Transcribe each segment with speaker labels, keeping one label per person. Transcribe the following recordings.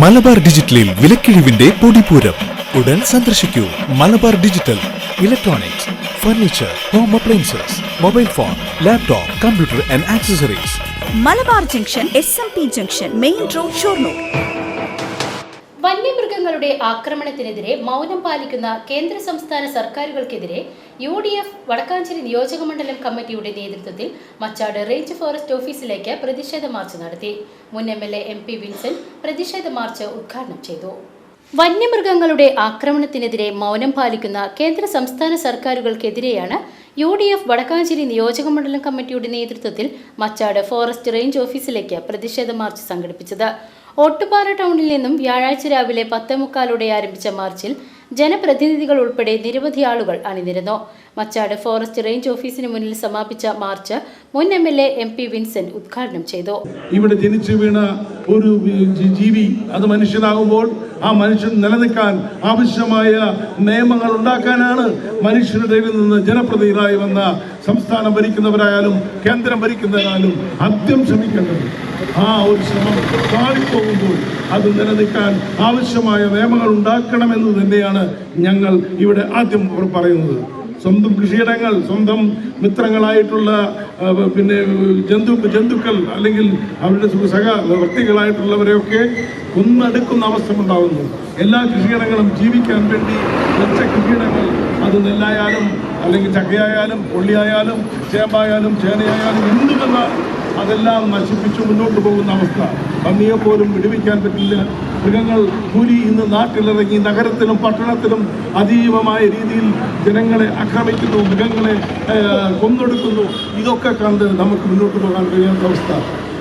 Speaker 1: മലബാർ ഡിജിറ്റലിൽ വിലക്കിഴിവിന്റെ പൊടിപൂരം. ഉടൻ സന്ദർശിക്കൂ. Malabar digital electronics furniture home appliances mobile phone laptop computer and accessories
Speaker 2: Malabar junction S M P junction main road Shoranur.
Speaker 3: വന്യമൃഗങ്ങളുടെ ആക്രമണത്തിനെതിരെ മൗനം പാലിക്കുന്ന കേന്ദ്ര സംസ്ഥാന സർക്കാരുകൾക്കെതിരെ യു ഡി എഫ് വടക്കാഞ്ചേരി നിയോജകമണ്ഡലം കമ്മിറ്റിയുടെ നേതൃത്വത്തിൽ മച്ചാട് റേഞ്ച് ഫോറസ്റ്റ് ഓഫീസിലേക്ക് പ്രതിഷേധ മാർച്ച് നടത്തി. മുൻ M L A M P Vincent പ്രതിഷേധ മാർച്ച് ഉദ്ഘാടനം ചെയ്തു. വന്യമൃഗങ്ങളുടെ ആക്രമണത്തിനെതിരെ മൗനം പാലിക്കുന്ന കേന്ദ്ര സംസ്ഥാന സർക്കാരുകൾക്കെതിരെയാണ് യു ഡി എഫ് വടക്കാഞ്ചേരി നിയോജകമണ്ഡലം കമ്മിറ്റിയുടെ നേതൃത്വത്തിൽ മച്ചാട് ഫോറസ്റ്റ് റേഞ്ച് ഓഫീസിലേക്ക് പ്രതിഷേധ മാർച്ച് സംഘടിപ്പിച്ചത്. ഒട്ടുപാറ ടൗണിൽ നിന്നും വ്യാഴാഴ്ച രാവിലെ പത്തേ മുക്കാലോടെ ആരംഭിച്ച മാർച്ചിൽ ജനപ്രതിനിധികൾ ഉൾപ്പെടെ നിരവധി ആളുകൾ അണിനിരുന്നു. മച്ചാട് ഫോറസ്റ്റ് റേഞ്ച് ഓഫീസിന് മുന്നിൽ സമാപിച്ച മാർച്ച് മുൻ M L A M P Vincent ഉദ്ഘാടനം ചെയ്തു.
Speaker 4: ഇവിടെ ജനിച്ചു വീണ ഒരു ജീവി അത് മനുഷ്യനാകുമ്പോൾ ആ മനുഷ്യൻ നിലനിൽക്കാൻ ആവശ്യമായ നിയമങ്ങൾ ഉണ്ടാക്കാനാണ് മനുഷ്യരുടെ നിന്ന് ജനപ്രതിനിധികളായി വന്ന സംസ്ഥാനം ഭരിക്കുന്നവരായാലും കേന്ദ്രം ഭരിക്കുന്നവരായാലും ആദ്യം ശ്രമിക്കേണ്ടത് ആ ഒരു ശ്രമം പാളിപ്പോകുമ്പോൾ അത് നിലനിൽക്കാൻ ആവശ്യമായ നിയമങ്ങൾ ഉണ്ടാക്കണമെന്ന് തന്നെയാണ് ഞങ്ങൾ ഇവിടെ ആദ്യം പറയുന്നത്. സ്വന്തം കൃഷിയിടങ്ങൾ സ്വന്തം മിത്രങ്ങളായിട്ടുള്ള പിന്നെ ജന്തു ജന്തുക്കൾ അല്ലെങ്കിൽ അവരുടെ സഹ വ്യക്തികളായിട്ടുള്ളവരെയൊക്കെ കൊന്നെടുക്കുന്ന അവസ്ഥ ഉണ്ടാകുന്നു. എല്ലാ കൃഷിയിടങ്ങളും ജീവിക്കാൻ വേണ്ടി വെച്ച കൃഷിയിടങ്ങൾ. അത് നെല്ലായാലും അല്ലെങ്കിൽ ചക്കയായാലും കൊള്ളിയായാലും ചേമ്പായാലും ചേനയായാലും എന്തുമെന്നാൽ അതെല്ലാം നശിപ്പിച്ചു മുന്നോട്ട് പോകുന്ന അവസ്ഥ. പന്നിയെ പോലും വിടുവിക്കാൻ പറ്റില്ല. മൃഗങ്ങൾ പുലി ഇന്ന് നാട്ടിലിറങ്ങി നഗരത്തിലും പട്ടണത്തിലും അതീവമായ രീതിയിൽ ജനങ്ങളെ ആക്രമിക്കുന്നു മൃഗങ്ങളെ കൊന്നൊടുക്കുന്നു. ഇതൊക്കെ കണ്ട് നമുക്ക് മുന്നോട്ട് പോകാൻ കഴിയാത്ത അവസ്ഥ.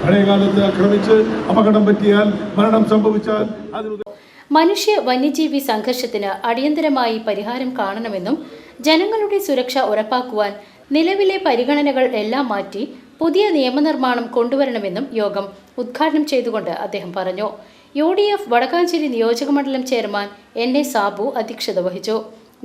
Speaker 4: പഴയകാലത്ത് ആക്രമിച്ച് അപകടം പറ്റിയാൽ മരണം സംഭവിച്ചാൽ അതിന്
Speaker 3: മനുഷ്യ വന്യജീവി സംഘർഷത്തിന് അടിയന്തരമായി പരിഹാരം കാണണമെന്നും ജനങ്ങളുടെ സുരക്ഷ ഉറപ്പാക്കുവാൻ നിലവിലെ പരിഗണനകൾ എല്ലാം മാറ്റി പുതിയ നിയമനിർമ്മാണം കൊണ്ടുവരണമെന്നും യോഗം ഉദ്ഘാടനം ചെയ്തുകൊണ്ട് അദ്ദേഹം പറഞ്ഞു. യു ഡി എഫ് വടക്കാഞ്ചേരി നിയോജകമണ്ഡലം ചെയർമാൻ എൻ എ സാബു അധ്യക്ഷത വഹിച്ചു.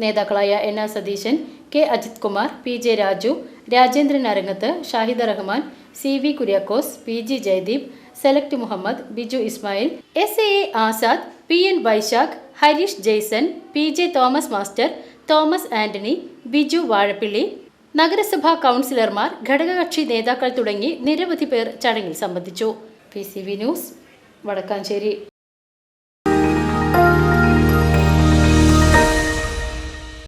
Speaker 3: നേതാക്കളായ N R Satheesan K Ajith Kumar P J Raju Rajendran Arangath Shahid Rahman C V Kuriakose P G Jayadeep select Muhammad Biju Ismail S A A Azad P N Vaishakh Harish Jaison P J Thomas master Thomas Antony Biju Vazhappilly നഗരസഭാ കൗൺസിലർമാർ ഘടകകക്ഷി നേതാക്കൾ തുടങ്ങി നിരവധി പേർ ചടങ്ങിൽ സംബന്ധിച്ചു. P C V news Vadakkanchery.